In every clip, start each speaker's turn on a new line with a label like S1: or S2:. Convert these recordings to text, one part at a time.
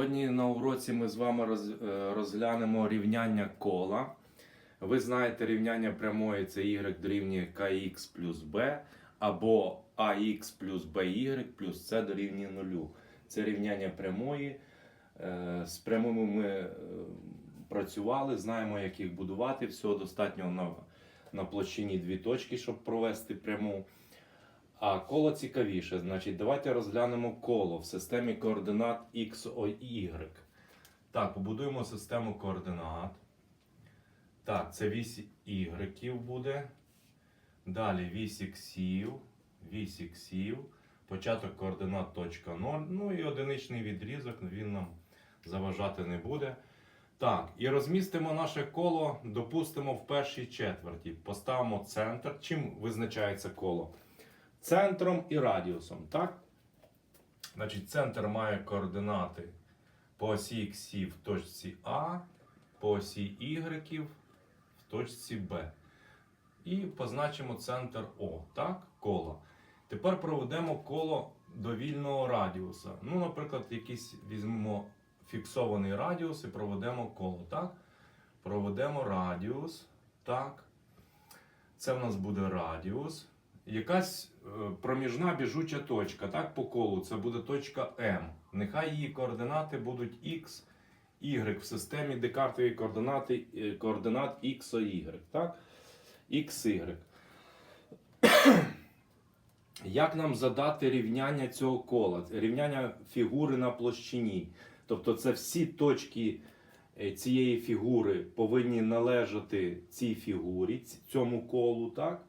S1: Сьогодні на уроці ми з вами е, розглянемо рівняння кола. Ви знаєте, рівняння прямої це y дорівнює kx плюс b, або ax плюс by плюс c дорівнює 0. Це рівняння прямої. Е, З прямими ми е, працювали, знаємо, як їх будувати. Всього достатньо на, на площині дві точки, щоб провести пряму. А коло цікавіше. Значить, давайте розглянемо коло в системі координат X, Y. Так, побудуємо систему координат. Так, це вісь Y буде. Далі вісь іксів, вісь іксів, початок координат точка 0. Ну і одиничний відрізок, він нам заважати не буде. Так, і розмістимо наше коло, допустимо, в першій четверті. Поставимо центр. Чим визначається коло? Центром і радіусом. Так? Значить, центр має координати по осі X в точці А, по осі Y в точці Б. І позначимо центр О, так? коло. Тепер проведемо коло довільного радіуса. Ну, наприклад, якийсь візьмемо фіксований радіус і проведемо коло. так? Проведемо радіус. Так. Це в нас буде радіус якась е, проміжна біжуча точка, так, по колу, це буде точка М. Нехай її координати будуть X, Y в системі декартової координати, е, координат X, Y, так? XY. Як нам задати рівняння цього кола? Рівняння фігури на площині. Тобто це всі точки е, цієї фігури повинні належати цій фігурі, цьому колу, так?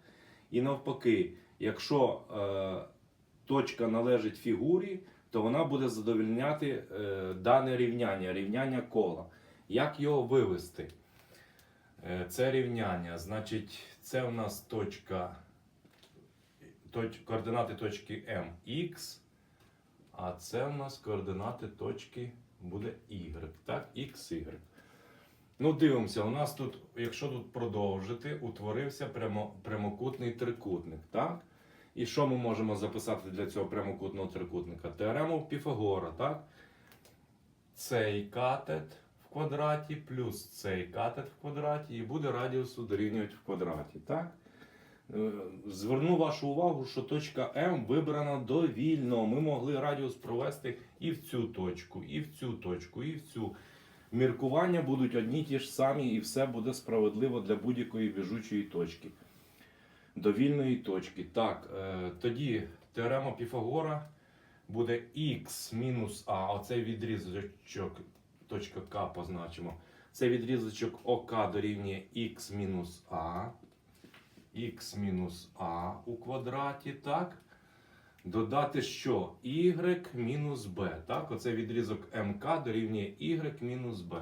S1: І навпаки, якщо е, точка належить фігурі, то вона буде задовольняти е, дане рівняння, рівняння кола. Як його вивести? Е, це рівняння, значить, це у нас точка, точ, координати точки MX, а це у нас координати точки буде Y, так? XY. Ну, дивимося, у нас тут, якщо тут продовжити, утворився прямо, прямокутний трикутник, так? І що ми можемо записати для цього прямокутного трикутника? Теорему Піфагора, так? Цей катет в квадраті плюс цей катет в квадраті, і буде радіусу дорівнювати в квадраті, так? Е, Зверну вашу увагу, що точка М вибрана довільно. Ми могли радіус провести і в цю точку, і в цю точку, і в цю міркування будуть одні ті ж самі, і все буде справедливо для будь-якої біжучої точки. Довільної точки. Так, е, тоді теорема Піфагора буде х мінус а. Оцей відрізочок, точка К позначимо. Цей відрізочок ОК дорівнює х мінус а. х мінус а у квадраті, так? Додати що? y мінус b. Так, оце відрізок МК дорівнює y мінус b.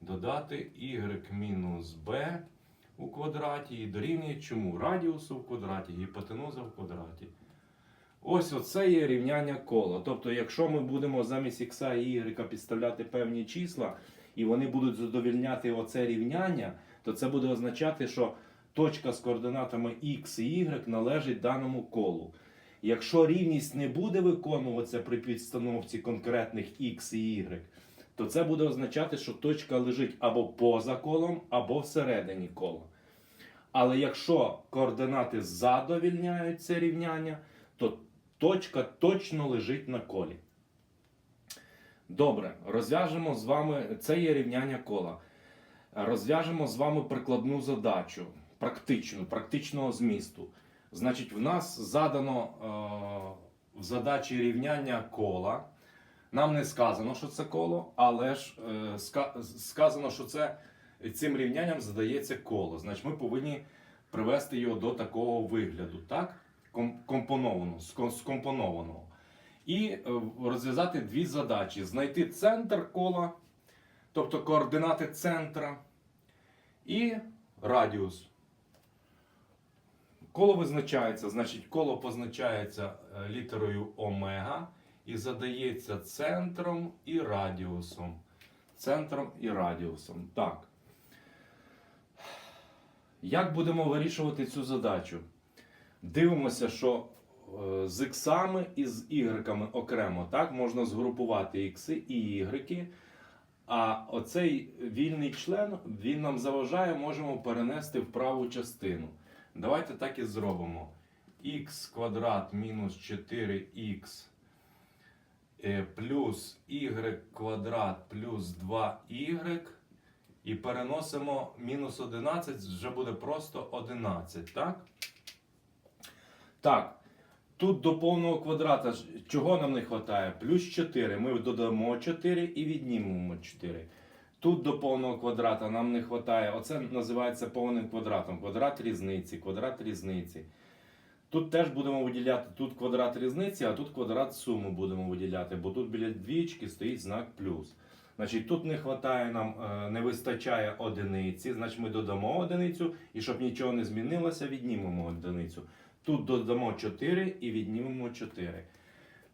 S1: Додати y мінус b у квадраті і дорівнює чому? Радіусу в квадраті, гіпотенуза в квадраті. Ось оце є рівняння кола. Тобто, якщо ми будемо замість х і y підставляти певні числа, і вони будуть задовільняти оце рівняння, то це буде означати, що точка з координатами x і y належить даному колу. Якщо рівність не буде виконуватися при підстановці конкретних x і y, то це буде означати, що точка лежить або поза колом, або всередині кола. Але якщо координати задовільняють це рівняння, то точка точно лежить на колі. Добре, розв'яжемо з вами це є рівняння кола. Розв'яжемо з вами прикладну задачу, практичну, практичного змісту. Значить, в нас задано е, в задачі рівняння кола. Нам не сказано, що це коло, але ж е, ска- сказано, що це цим рівнянням задається коло. Значить, ми повинні привести його до такого вигляду, так? Компонованого, скомпонованого. І е, розв'язати дві задачі: знайти центр кола, тобто координати центра, і радіус. Коло визначається, значить, коло позначається е, літерою омега і задається центром і радіусом. Центром і радіусом. Так. Як будемо вирішувати цю задачу? Дивимося, що е, з іксами і з ігреками окремо. Так, можна згрупувати ікси і ігреки. А оцей вільний член він нам заважає, можемо перенести в праву частину. Давайте так і зробимо. х квадрат мінус 4х е, плюс y квадрат плюс 2y. І переносимо мінус 11, вже буде просто 11, так? Так. Тут до повного квадрата чого нам не вистачає? Плюс 4. Ми додамо 4 і віднімемо 4. Тут до повного квадрата нам не вистачає. Оце називається повним квадратом. Квадрат різниці, квадрат різниці. Тут теж будемо виділяти тут квадрат різниці, а тут квадрат суми будемо виділяти, бо тут біля двічки стоїть знак плюс. Значить, тут не вистачає нам, е, не вистачає одиниці, значить ми додамо одиницю, і щоб нічого не змінилося, віднімемо одиницю. Тут додамо 4 і віднімемо 4.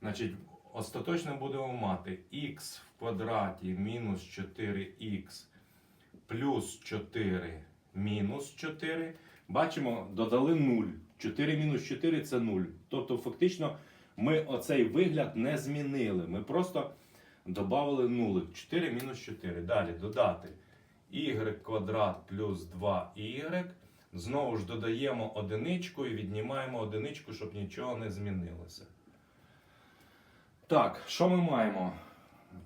S1: Значить, остаточно будемо мати х в квадраті мінус 4х плюс 4 мінус 4. Бачимо, додали 0. 4 мінус 4 це 0. Тобто, фактично, ми оцей вигляд не змінили. Ми просто додали нулик. 4 мінус 4. Далі додати y квадрат плюс 2y. Знову ж додаємо одиничку і віднімаємо одиничку, щоб нічого не змінилося. Так, що ми маємо?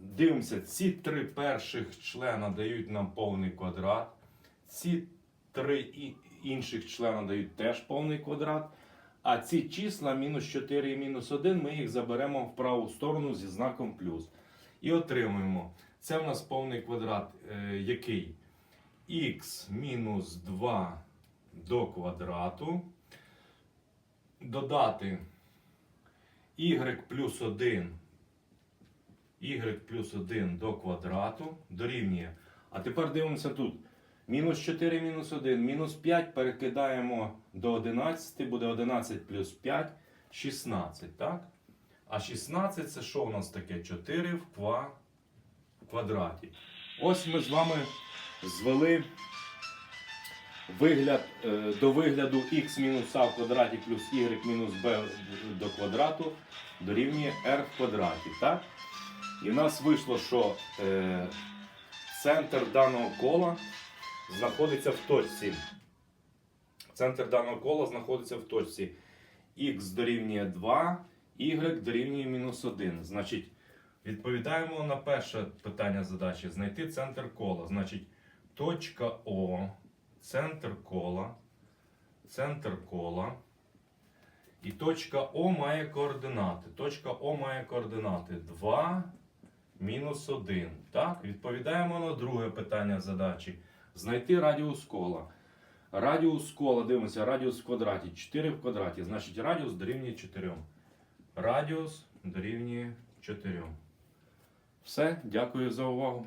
S1: Дивимося, ці три перших члена дають нам повний квадрат. Ці три інших члена дають теж повний квадрат. А ці числа мінус 4 і мінус 1 ми їх заберемо в праву сторону зі знаком плюс. І отримуємо. Це в нас повний квадрат, е, який х мінус 2 до квадрату. Додати y плюс 1 y плюс 1 до квадрату дорівнює. А тепер дивимося тут. Мінус 4 мінус 1, мінус 5 перекидаємо до 11, буде 11 плюс 5, 16, так? А 16 це що у нас таке? 4 в квадраті. Ось ми з вами звели вигляд, е, до вигляду x мінус а в квадраті плюс y мінус b до квадрату дорівнює r в квадраті. Так? І в нас вийшло, що е, центр даного кола знаходиться в точці. Центр даного кола знаходиться в точці x дорівнює 2, y дорівнює мінус 1. Значить, відповідаємо на перше питання задачі. Знайти центр кола. Значить, точка О, центр кола, центр кола. І точка О має координати. Точка О має координати 2, мінус 1. Так, відповідаємо на друге питання задачі. Знайти радіус кола. Радіус кола, дивимося, радіус в квадраті. 4 в квадраті. Значить, радіус дорівнює 4. Радіус дорівнює 4. Все, дякую за увагу.